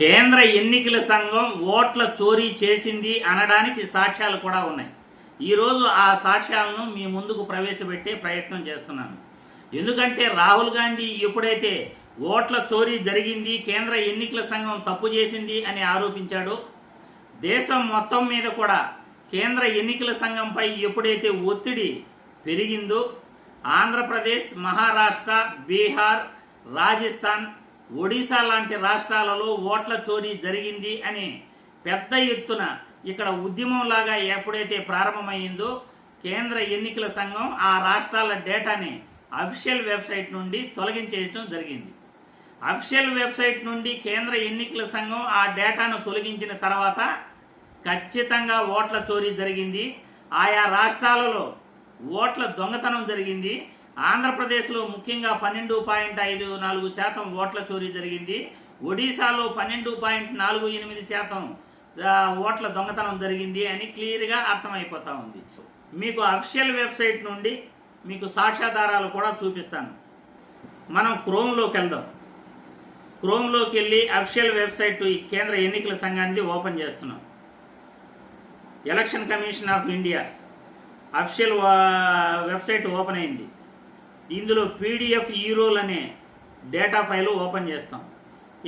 కేంద్ర ఎన్నికల సంఘం ఓట్ల చోరీ చేసింది అనడానికి సాక్ష్యాలు కూడా ఉన్నాయి. ఈరోజు ఆ సాక్ష్యాలను మీ ముందుకు ప్రవేశపెట్టే ప్రయత్నం చేస్తున్నాను. ఎందుకంటే రాహుల్ గాంధీ ఎప్పుడైతే ఓట్ల చోరీ జరిగింది కేంద్ర ఎన్నికల సంఘం తప్పు చేసింది అని ఆరోపించాడో దేశం మొత్తం మీద కూడా కేంద్ర ఎన్నికల సంఘంపై ఎప్పుడైతే ఒత్తిడి పెరిగిందో ఆంధ్రప్రదేశ్ మహారాష్ట్ర బీహార్ రాజస్థాన్ ఒడిశా లాంటి రాష్ట్రాలలో ఓట్ల చోరీ జరిగింది అని పెద్ద ఎత్తున ఇక్కడ ఉద్యమంలాగా ఎప్పుడైతే ప్రారంభమైందో కేంద్ర ఎన్నికల సంఘం ఆ రాష్ట్రాల డేటాని అఫీషియల్ వెబ్సైట్ నుండి తొలగించేయడం జరిగింది. అఫీషియల్ వెబ్సైట్ నుండి కేంద్ర ఎన్నికల సంఘం ఆ డేటాను తొలగించిన తర్వాత ఖచ్చితంగా ఓట్ల చోరీ జరిగింది. ఆయా రాష్ట్రాలలో ఓట్ల దొంగతనం జరిగింది. ఆంధ్రప్రదేశ్లో ముఖ్యంగా పన్నెండు పాయింట్ ఐదు నాలుగు శాతం ఓట్ల చోరీ జరిగింది. ఒడిశాలో పన్నెండు పాయింట్ నాలుగు ఎనిమిది శాతం ఓట్ల దొంగతనం జరిగింది అని క్లియర్గా అర్థమైపోతా ఉంది. మీకు అఫిషియల్ వెబ్సైట్ నుండి మీకు సాక్ష్యాధారాలు కూడా చూపిస్తాను. మనం క్రోమ్లోకి వెళ్దాం. క్రోమ్లోకి వెళ్ళి అఫిషియల్ వెబ్సైట్ ఈ కేంద్ర ఎన్నికల సంఘాన్ని ఓపెన్ చేస్తున్నాం. Election commission of India official website open అయింది. ఇందులో పీడిఎఫ్ ఈరోల్ అనే డేటా ఫైల్ ఓపెన్ చేస్తాం.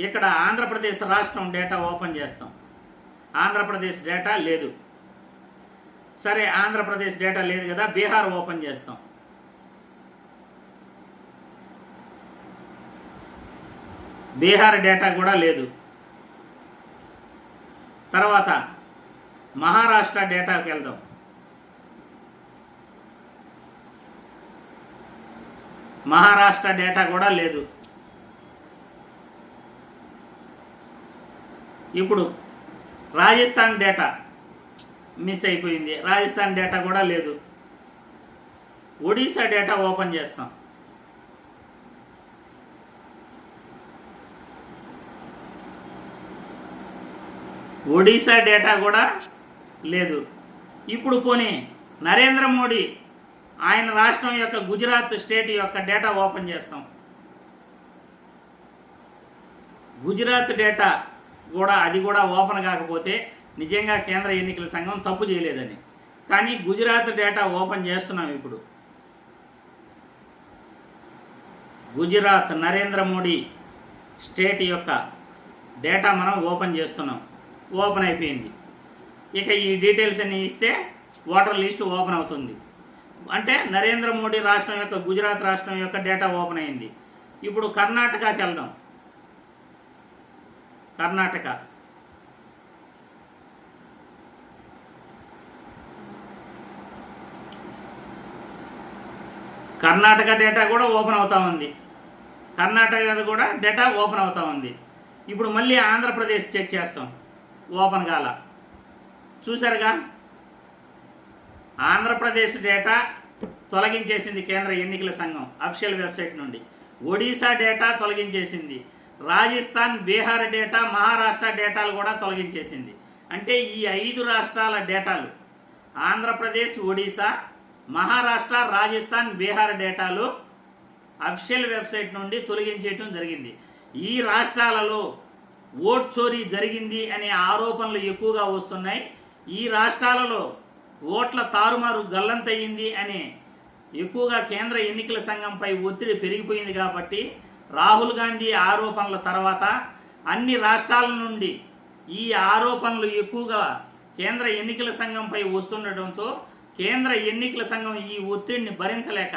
ఇక్కడ ఆంధ్రప్రదేశ్ రాష్ట్రం డేటా ఓపెన్ చేస్తాం. ఆంధ్రప్రదేశ్ డేటా లేదు. సరే ఆంధ్రప్రదేశ్ డేటా లేదు కదా బీహార్ ఓపెన్ చేస్తాం. బీహార్ డేటా కూడా లేదు. తర్వాత మహారాష్ట్ర డేటాకి వెళ్దాం. మహారాష్ట్ర డేటా కూడా లేదు. ఇప్పుడు రాజస్థాన్ డేటా మిస్ అయిపోయింది. రాజస్థాన్ డేటా కూడా లేదు. ఒడిశా డేటా ఓపెన్ చేస్తాం. ఒడిశా డేటా కూడా లేదు. ఇప్పుడు పోనీ నరేంద్ర మోడీ ఆయన రాష్ట్రం యొక్క గుజరాత్ స్టేట్ యొక్క డేటా ఓపెన్ చేస్తాం. గుజరాత్ డేటా కూడా అది కూడా ఓపెన్ కాకపోతే నిజంగా కేంద్ర ఎన్నికల సంఘం తప్పు చేయలేదని. కానీ గుజరాత్ డేటా ఓపెన్ చేస్తున్నాం ఇప్పుడు. గుజరాత్ నరేంద్ర మోడీ స్టేట్ యొక్క డేటా మనం ఓపెన్ చేస్తున్నాం. ఓపెన్ అయిపోయింది. ఇక ఈ డీటెయిల్స్ అన్ని ఇస్తే ఓటర్ లిస్ట్ ఓపెన్ అవుతుంది. అంటే నరేంద్ర మోడీ రాష్ట్రం యొక్క గుజరాత్ రాష్ట్రం యొక్క డేటా ఓపెన్ అయింది. ఇప్పుడు కర్ణాటకకి వెళ్దాం. కర్ణాటక. కర్ణాటక డేటా కూడా ఓపెన్ అవుతా ఉంది. కర్ణాటక కూడా డేటా ఓపెన్ అవుతా ఉంది. ఇప్పుడు మళ్ళీ ఆంధ్రప్రదేశ్ చెక్ చేస్తాం. ఓపెన్ కాల చూసారుగా ఆంధ్రప్రదేశ్ డేటా తొలగించేసింది కేంద్ర ఎన్నికల సంఘం అఫీషియల్ వెబ్సైట్ నుండి. ఒడిశా డేటా తొలగించేసింది. రాజస్థాన్ బీహార్ డేటా మహారాష్ట్ర డేటాలు కూడా తొలగించేసింది. అంటే ఈ ఐదు రాష్ట్రాల డేటాలు ఆంధ్రప్రదేశ్ ఒడిశా మహారాష్ట్ర రాజస్థాన్ బీహార్ డేటాలు అఫీషియల్ వెబ్సైట్ నుండి తొలగించేయటం జరిగింది. ఈ రాష్ట్రాలలో ఓట్ చోరీ జరిగింది అనే ఆరోపణలు ఎక్కువగా వస్తున్నాయి. ఈ రాష్ట్రాలలో ఓట్ల తారుమారు గల్లంతయింది అని ఎక్కువగా కేంద్ర ఎన్నికల సంఘంపై ఒత్తిడి పెరిగిపోయింది కాబట్టి రాహుల్ గాంధీ ఆరోపణల తర్వాత అన్ని రాష్ట్రాల నుండి ఈ ఆరోపణలు ఎక్కువగా కేంద్ర ఎన్నికల సంఘంపై వస్తుండటంతో కేంద్ర ఎన్నికల సంఘం ఈ ఒత్తిడిని భరించలేక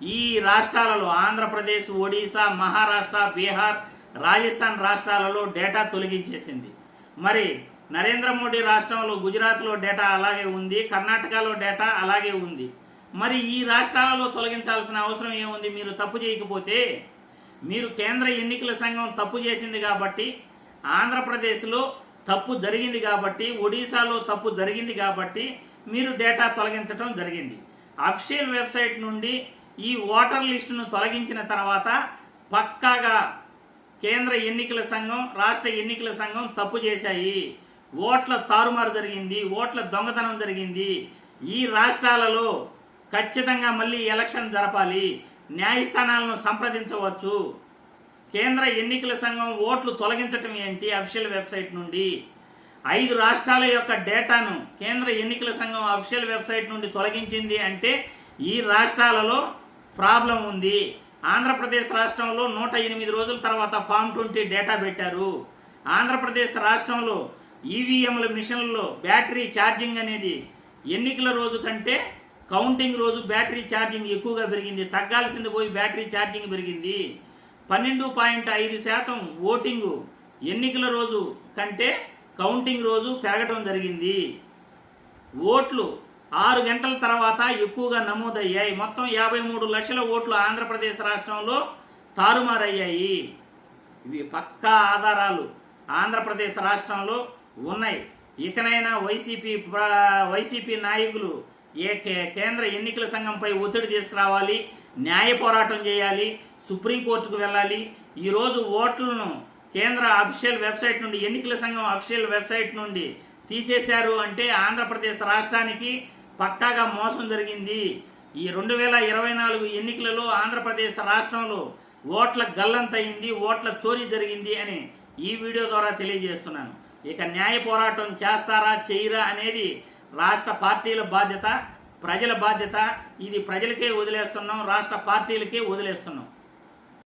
ఈ రాష్ట్రాలలో ఆంధ్రప్రదేశ్ ఒడిశా మహారాష్ట్ర బీహార్ రాజస్థాన్ రాష్ట్రాలలో డేటా తొలగించేసింది. మరి నరేంద్ర మోడీ రాష్ట్రంలో గుజరాత్లో డేటా అలాగే ఉంది కర్ణాటకలో డేటా అలాగే ఉంది. మరి ఈ రాష్ట్రాలలో తొలగించాల్సిన అవసరం ఏముంది? మీరు తప్పు చేయకపోతే మీరు కేంద్ర ఎన్నికల సంఘం తప్పు చేసింది కాబట్టి ఆంధ్రప్రదేశ్లో తప్పు జరిగింది కాబట్టి ఒడిశాలో తప్పు జరిగింది కాబట్టి మీరు డేటా తొలగించడం జరిగింది. అఫీషియల్ వెబ్సైట్ నుండి ఈ ఓటర్ లిస్టును తొలగించిన తర్వాత పక్కాగా కేంద్ర ఎన్నికల సంఘం రాష్ట్ర ఎన్నికల సంఘం తప్పు చేశాయి. ఓట్ల తారుమారు జరిగింది ఓట్ల దొంగతనం జరిగింది. ఈ రాష్ట్రాలలో ఖచ్చితంగా మళ్ళీ ఎలక్షన్ జరపాలి. న్యాయస్థానాలను సంప్రదించవచ్చు. కేంద్ర ఎన్నికల సంఘం ఓట్లు తొలగించటం ఏంటి? అఫీషియల్ వెబ్సైట్ నుండి. ఐదు రాష్ట్రాల యొక్క డేటాను కేంద్ర ఎన్నికల సంఘం అఫీషియల్ వెబ్సైట్ నుండి తొలగించింది అంటే ఈ రాష్ట్రాలలో ప్రాబ్లం ఉంది. ఆంధ్రప్రదేశ్ రాష్ట్రంలో నూట ఎనిమిది రోజుల తర్వాత ఫామ్ ట్వంటీ డేటా పెట్టారు. ఆంధ్రప్రదేశ్ రాష్ట్రంలో ఈవీఎంల మిషన్లలో బ్యాటరీ ఛార్జింగ్ అనేది ఎన్నికల రోజు కంటే కౌంటింగ్ రోజు బ్యాటరీ ఛార్జింగ్ ఎక్కువగా పెరిగింది. తగ్గాల్సింది పోయి బ్యాటరీ ఛార్జింగ్ పెరిగింది. పన్నెండు పాయింట్ ఐదు శాతం ఓటింగు ఎన్నికల రోజు కంటే కౌంటింగ్ రోజు పెరగటం జరిగింది. ఓట్లు ఆరు గంటల తర్వాత ఎక్కువగా నమోదయ్యాయి. మొత్తం యాభై మూడు లక్షల ఓట్లు ఆంధ్రప్రదేశ్ రాష్ట్రంలో తారుమారయ్యాయి. ఇవి పక్కా ఆధారాలు. ఆంధ్రప్రదేశ్ రాష్ట్రంలో ఉన్నాయి. ఇకనైనా వైసీపీ వైసీపీ నాయకులు ఏ కే- కేంద్ర ఎన్నికల సంఘంపై ఒత్తిడి తీసుకురావాలి న్యాయ పోరాటం చేయాలి సుప్రీంకోర్టుకు వెళ్ళాలి. ఈరోజు ఓట్లను కేంద్ర అఫీషియల్ వెబ్సైట్ నుండి ఎన్నికల సంఘం అఫీషియల్ వెబ్సైట్ నుండి తీసేశారు అంటే ఆంధ్రప్రదేశ్ రాష్ట్రానికి పక్కాగా మోసం జరిగింది. ఈ రెండు వేల ఇరవై నాలుగు ఎన్నికలలో ఆంధ్రప్రదేశ్ రాష్ట్రంలో ఓట్ల గల్లంతయింది ఓట్ల చోరీ జరిగింది అని ఈ వీడియో ద్వారా తెలియజేస్తున్నాను. ఇక న్యాయ పోరాటం చేస్తారా చేయరా అనేది రాష్ట్ర పార్టీల బాధ్యత ప్రజల బాధ్యత. ఇది ప్రజలకే వదిలేస్తున్నాం రాష్ట్ర పార్టీలకే వదిలేస్తున్నాం.